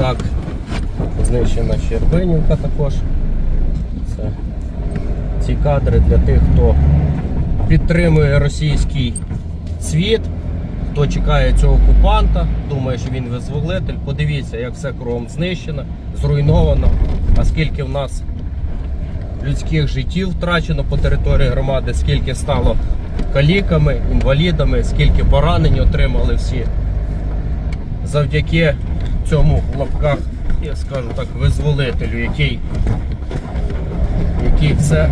Так, знищена Щербинівка також. Це ці кадри для тих, хто підтримує російський світ, хто чекає цього окупанта, думає, що він визволитель. Подивіться, як все кругом знищено, зруйновано. А скільки в нас людських життів втрачено по території громади, скільки стало каліками, інвалідами, скільки поранень отримали всі завдяки цьому в лапках, я скажу так, визволителю, який, який все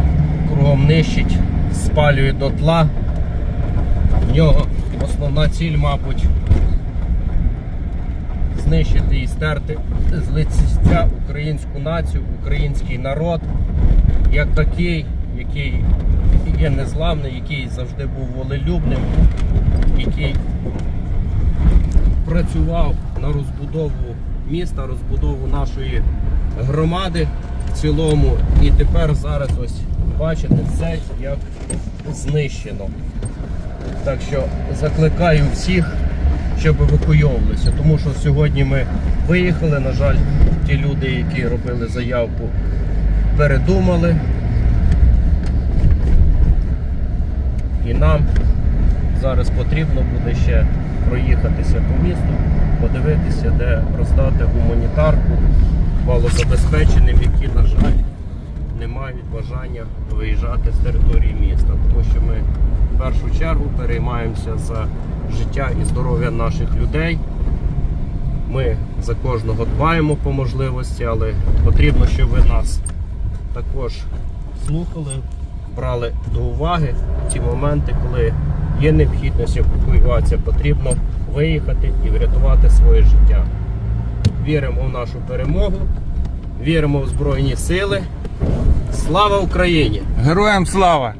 кругом нищить, спалює дотла. В нього основна ціль, мабуть, знищити і стерти з лиця українську націю, український народ, як такий, який є незламний, який завжди був волелюбним, який працював на розбудову міста, розбудову нашої громади в цілому. І тепер зараз ось бачите все як знищено. Так що закликаю всіх, щоб евакуйовувалися, тому що сьогодні ми виїхали. На жаль, ті люди, які робили заявку, передумали. І нам зараз потрібно буде ще проїхатися по місту, подивитися, де роздати гуманітарку малозабезпеченим, які, на жаль, не мають бажання виїжджати з території міста, тому що ми в першу чергу переймаємося за життя і здоров'я наших людей. Ми за кожного дбаємо по можливості, але потрібно, щоб ви нас також слухали, брали до уваги ті моменти, коли є необхідність евакуюватися, потрібно виїхати і врятувати своє життя. Віримо в нашу перемогу, віримо в Збройні Сили. Слава Україні! Героям слава!